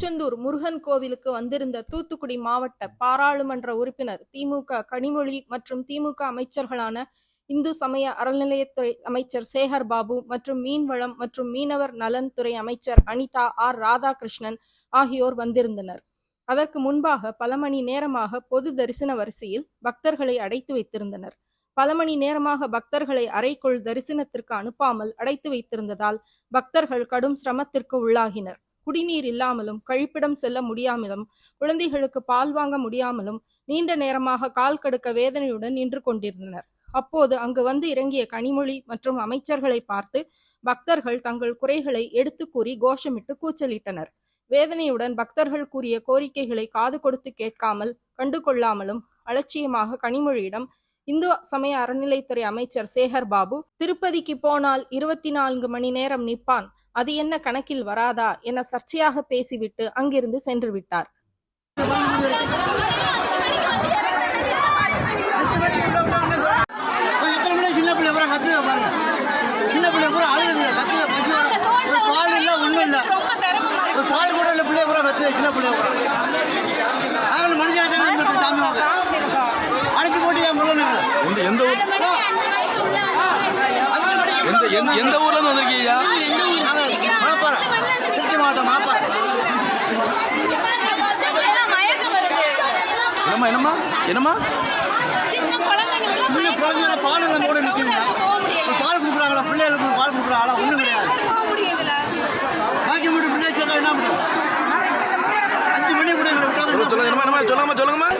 திருச்செந்தூர் முருகன் கோவிலுக்கு வந்திருந்த தூத்துக்குடி மாவட்ட பாராளுமன்ற உறுப்பினர் திமுக கனிமொழி மற்றும் திமுக அமைச்சர்களான இந்து சமய அறநிலையத்துறை அமைச்சர் சேகர் பாபு மற்றும் மீன்வளம் மற்றும் மீனவர் நலன் துறை அமைச்சர் அனிதா ஆர் ராதாகிருஷ்ணன் ஆகியோர் வந்திருந்தனர். அதற்கு முன்பாக பல மணி நேரமாக பொது தரிசன வரிசையில் பக்தர்களை அடைத்து வைத்திருந்தனர். பல மணி நேரமாக பக்தர்களை அறைக்குள் தரிசனத்திற்கு அனுப்பாமல் அடைத்து வைத்திருந்ததால் பக்தர்கள் கடும் சிரமத்திற்கு உள்ளாகினர். குடிநீர் இல்லாமலும் கழிப்பிடம் செல்ல முடியாமலும் குழந்தைகளுக்கு பால் வாங்க முடியாமலும் நீண்ட நேரமாக கால் கடுக்க வேதனையுடன் நின்று கொண்டிருந்தனர். அப்போது அங்கு வந்து இறங்கிய கனிமொழி மற்றும் அமைச்சர்களை பார்த்து பக்தர்கள் தங்கள் குறைகளை எடுத்து கூறி கோஷமிட்டு கூச்சலிட்டனர். வேதனையுடன் பக்தர்கள் கூறிய கோரிக்கைகளை காது கொடுத்து கேட்காமல் கண்டு கொள்ளாமலும் அலட்சியமாக கனிமொழியிடம் இந்து சமய அறநிலைத்துறை அமைச்சர் சேகர் பாபு திருப்பதிக்கு போனால் இருபத்தி நான்கு மணி நேரம் நிற்பான். அது என்ன கணக்கில் வராதா என சர்ச்சையாக பேசிவிட்டு அங்கிருந்து சென்று விட்டார். பால் இல்லை ஒன்றும் இல்லை ஒரு பால் கூட இல்லை பிள்ளை பூரா கத்துக்க சின்ன பிள்ளை பூரா நாங்கள் மனுஷன் தானே சாமி அடிச்சு போட்டு என் முள்ள எந்த எந்த ஊர்? எந்த எந்த எந்த ஊர்ல இருந்து வந்திருக்கீங்க? மாப்பாறை திருச்சி மாவட்டம் மாப்பாறை என்னம்மா என்னம்மா? என்னம்மா? இன்னும் குழந்தைங்க பால் இல்லாம கூட நிற்குதுங்க. ஒரு பால் கொடுக்குறாங்களா? பிள்ளைகளுக்கு பால் கொடுக்குறாங்களா ஒன்றும் கிடையாது. பாக்கி மட்டும் பிள்ளை சேர்த்தா என்ன பண்ணுறது? அஞ்சு மணி கூட எங்களை விட்டாங்க என்ன சொல்லுங்க என்னம்மா என்னம்மா சொல்லுங்கம்மா சொல்லுங்கம்மா.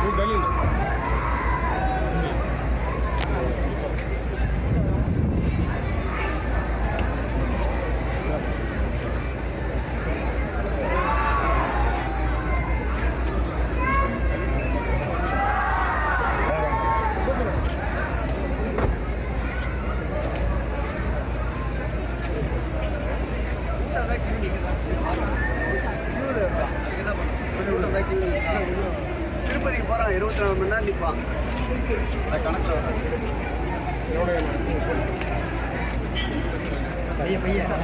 திருப்பதிக்கு நேரம் இருபத்தி நாலு மணி நேரம் நிற்பான் அது கணக்கில் வராது பையன் பையன்.